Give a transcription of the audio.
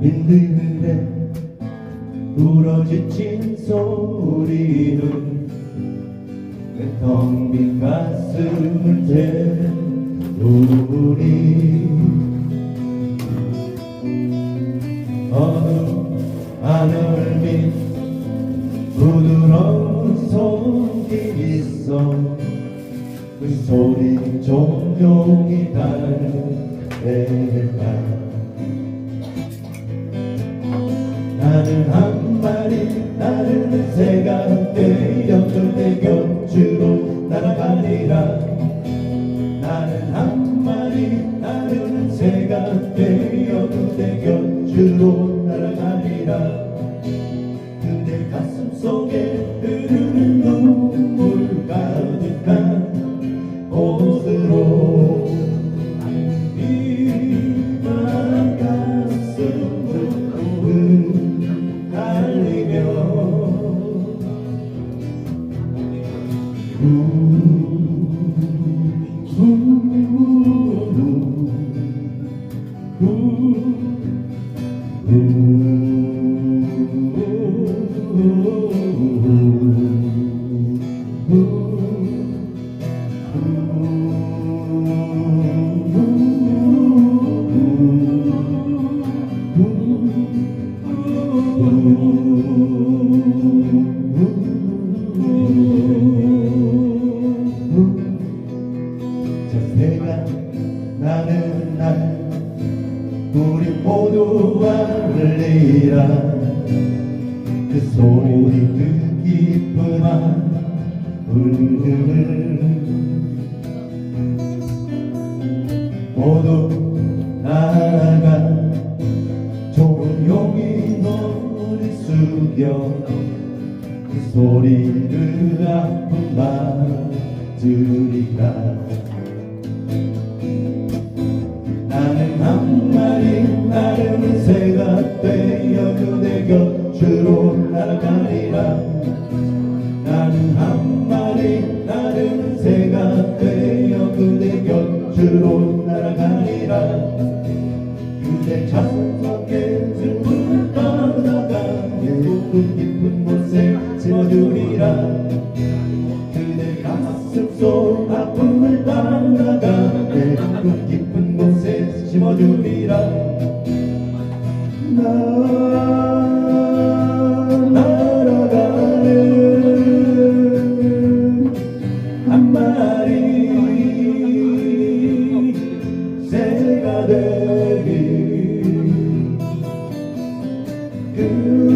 흔들흔들해 부러지친 소리는 내 텅 빈 가슴을 태우리 어느 하늘빛 부드러운 손길 있어 그 소리 종용이 달래다 곁으로 날아가리라. 나는 한 마리 나르는 새가 되어 그대 곁으로 날아가리라. 그대 가슴 속에 흐르는 눈물 Mm-hmm. 알리라. 그 소리 그 깊은 울음을 모두 나가 조용히 머리 숙여. 그 소리를 아픈 마음 들이라 내가 되어 그대 곁으로 날아가리라. 나는 한 마리 나는 새가 되어 그대 곁으로 날아가리라. 그대 찬석에 슬픔을 떠나가 예고 깊은 곳에 채워주리라. 그대 가슴 속 새가 되길 그